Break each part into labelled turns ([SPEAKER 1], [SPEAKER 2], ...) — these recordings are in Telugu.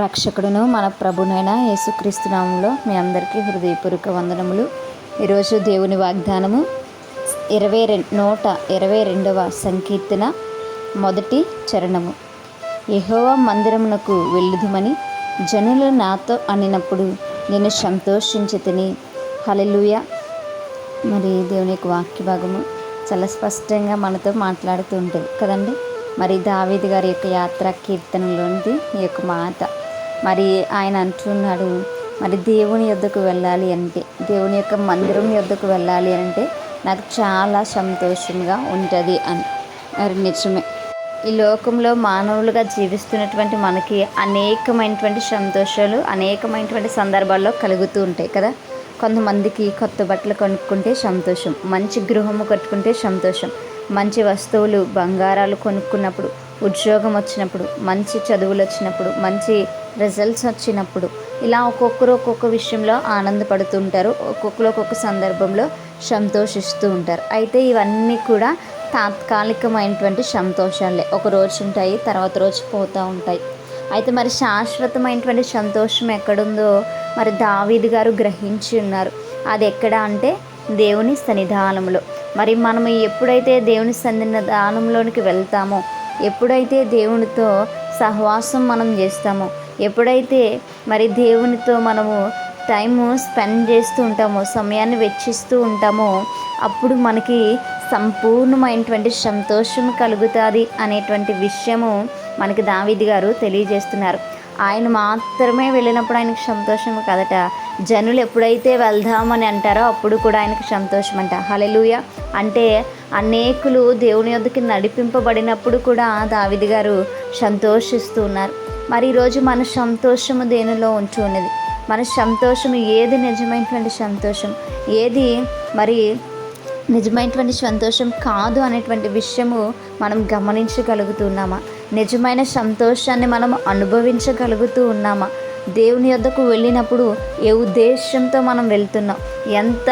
[SPEAKER 1] రక్షకుడును మన ప్రభునైన యేసుక్రీస్తునామంలో మీ అందరికీ హృదయపూర్వక వందనములు. ఈరోజు దేవుని వాగ్దానము ఇరవై రెండు నూట ఇరవై రెండవ సంకీర్తన మొదటి చరణము. యెహోవా మందిరమునకు వెళ్ళుదుమని జనులు నాతో అనినప్పుడు నేను సంతోషించి తిని హలెలుయ మరి దేవుని యొక్క వాక్య భాగము చాలా స్పష్టంగా మనతో మాట్లాడుతూ ఉంటుంది కదండి. మరి దావేది గారి యొక్క యాత్ర కీర్తనలోనిది ఈ యొక్క మాట. మరి ఆయన అంటున్నాడు మరి దేవుని యొద్దకు వెళ్ళాలి అంటే దేవుని యొక్క మందిరం యొద్దకు వెళ్ళాలి అంటే నాకు చాలా సంతోషంగా ఉంటుంది అని. మరి నిజమే. ఈ లోకంలో మానవులుగా జీవిస్తున్నటువంటి మనకి అనేకమైనటువంటి సంతోషాలు అనేకమైనటువంటి సందర్భాల్లో కలుగుతూ ఉంటాయి కదా. కొంతమందికి కొత్త బట్టలు కొనుక్కుంటే సంతోషం మంచి గృహము కట్టుకుంటే సంతోషం మంచి వస్తువులు బంగారాలు కొనుక్కున్నప్పుడు ఉద్యోగం వచ్చినప్పుడు మంచి చదువులు వచ్చినప్పుడు మంచి రిజల్ట్స్ వచ్చినప్పుడు ఇలా ఒక్కొక్కరు ఒక్కొక్క విషయంలో ఆనందపడుతుంటారు. ఒక్కొక్కరు ఒక్కొక్క సందర్భంలో సంతోషిస్తూ ఉంటారు. అయితే ఇవన్నీ కూడా తాత్కాలికమైనటువంటి సంతోషాలే. ఒక రోజు ఉంటాయి తర్వాత రోజు పోతూ ఉంటాయి. అయితే మరి శాశ్వతమైనటువంటి సంతోషం ఎక్కడుందో మరి దావీద్ గారు గ్రహించి ఉన్నారు. అది ఎక్కడ అంటే దేవుని సన్నిధానంలో. మరి మనం ఎప్పుడైతే దేవుని సన్నిధానంలోనికి వెళ్తామో ఎప్పుడైతే దేవునితో సహవాసం మనం చేస్తామో ఎప్పుడైతే మరి దేవునితో మనము టైము స్పెండ్ చేస్తూ ఉంటామో సమయాన్ని వెచ్చిస్తూ ఉంటామో అప్పుడు మనకి సంపూర్ణమైనటువంటి సంతోషం కలుగుతుంది అనేటువంటి విషయము మనకి దావిది గారు తెలియజేస్తున్నారు. ఆయన మాత్రమే వెళ్ళినప్పుడు ఆయనకు సంతోషం కదట. జనులు ఎప్పుడైతే వెళ్దామని అంటారో అప్పుడు కూడా ఆయనకు సంతోషం అంట హలెలుయ అంటే అనేకులు దేవుని యొద్దకి నడిపింపబడినప్పుడు కూడా దావిది గారు సంతోషిస్తూ ఉన్నారు. మరి ఈరోజు మన సంతోషము దేనిలో ఉంచి ఉన్నది? మన సంతోషం ఏది నిజమైనటువంటి సంతోషం? ఏది మరి నిజమైనటువంటి సంతోషం కాదు అనేటువంటి విషయము మనం గమనించగలుగుతున్నామా? నిజమైన సంతోషాన్ని మనం అనుభవించగలుగుతూ ఉన్నామా? దేవుని యొద్దకు వెళ్ళినప్పుడు ఏ ఉద్దేశంతో మనం వెళ్తున్నాం? ఎంత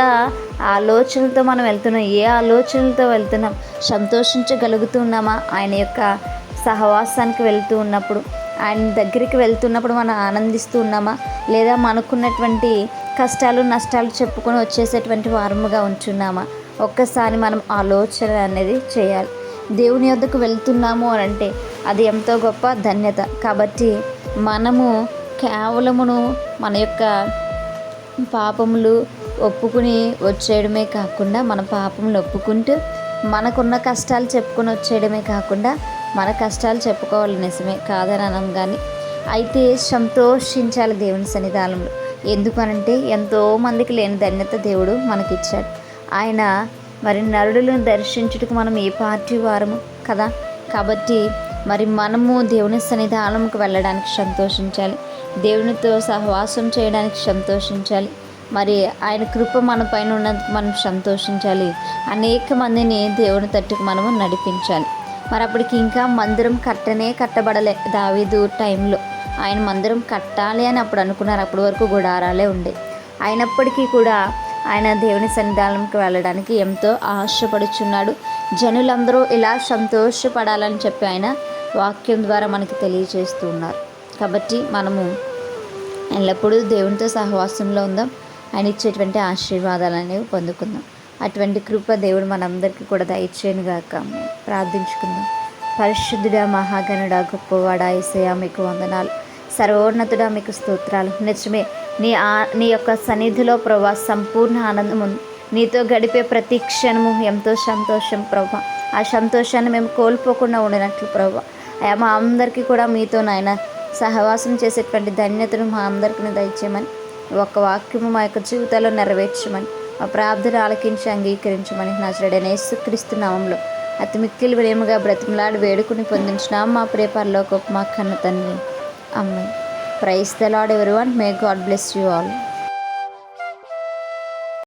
[SPEAKER 1] ఆలోచనలతో మనం వెళ్తున్నాం? ఏ ఆలోచనలతో వెళ్తున్నాం? సంతోషించగలుగుతున్నామా ఆయన యొక్క సహవాసానికి వెళ్తూ ఉన్నప్పుడు ఆయన దగ్గరికి వెళ్తున్నప్పుడు మనం ఆనందిస్తూ ఉన్నామా? లేదా మనకున్నటువంటి కష్టాలు నష్టాలు చెప్పుకొని వచ్చేసేటువంటి వారముగా ఉంచున్నామా ఒక్కసారి మనం ఆలోచన అనేది చేయాలి. దేవుని వద్దకు వెళ్తున్నాము అని అంటే అది ఎంతో గొప్ప ధన్యత. కాబట్టి మనము కేవలమును మన యొక్క పాపములు ఒప్పుకుని వచ్చేయడమే కాకుండా మన పాపములు ఒప్పుకుంటూ మనకున్న కష్టాలు చెప్పుకొని వచ్చేయడమే కాకుండా మన కష్టాలు చెప్పుకోవాలి నిజమే కాదని అనం కానీ అయితే సంతోషించాలి దేవుని సన్నిధానంలో. ఎందుకనంటే ఎంతోమందికి లేని ధన్యత దేవుడు మనకిచ్చాడు. ఆయన మరి నరుడులను దర్శించుటకు మనం ఏ పార్టీ వారము కదా? కాబట్టి మరి మనము దేవుని సన్నిధానంకు వెళ్ళడానికి సంతోషించాలి. దేవునితో సహవాసం చేయడానికి సంతోషించాలి. మరి ఆయన కృప మన పైన ఉన్నందుకు మనం సంతోషించాలి. అనేక మందిని దేవుని తట్టుకు మనము నడిపించాలి. మరి అప్పటికి ఇంకా మందిరం కట్టనే కట్టబడలే దావీదు టైంలో. ఆయన మందిరం కట్టాలి అని అప్పుడు అనుకున్నారు. అప్పటి వరకు గుడారాలే ఉండే. అయినప్పటికీ కూడా ఆయన దేవుని సన్నిధానంకి వెళ్ళడానికి ఎంతో ఆశపడుచున్నాడు. జనులందరూ ఇలా సంతోషపడాలని చెప్పి ఆయన వాక్యం ద్వారా మనకి తెలియజేస్తూ ఉన్నారు. కాబట్టి మనము ఎల్లప్పుడూ దేవునితో సహవాసంలో ఉందాం. ఆయన ఇచ్చేటువంటి ఆశీర్వాదాలు అనేవి పొందుకుందాం. అటువంటి కృప దేవుడు మనందరికీ కూడా దయచేయనుగాక ప్రార్థించుకుందాం. పరిశుద్ధుడా మహాగణుడా గొప్పవాడా ఏసయా మీకు వందనాలు. సర్వోన్నతుడా మీకు స్తోత్రాలు. నిజమే నీ ఆ నీ యొక్క సన్నిధిలో ప్రభా సంపూర్ణ ఆనందం ఉంది. నీతో గడిపే ప్రతి క్షణము ఎంతో సంతోషం ప్రభా. ఆ సంతోషాన్ని మేము కోల్పోకుండా ఉండినట్లు ప్రభా. అయా మా అందరికీ కూడా మీతో నాయన సహవాసం చేసేటువంటి ధన్యతను మా అందరికీ దయచేయమని ఒక వాక్యము మా యొక్క జీవితాల్లో నెరవేర్చమని మా ప్రార్థన ఆలకించి అంగీకరించమని నా చెడైన యేసుక్రీస్తు నామంలో అతి మిక్కిలి వినయముగా బ్రతిమలాడి వేడుకుని పొందించినాం మా ప్రేపర్లో గొప్ప మా కన్న తండ్రి. అమ్మాయి praise the Lord every one may God bless you all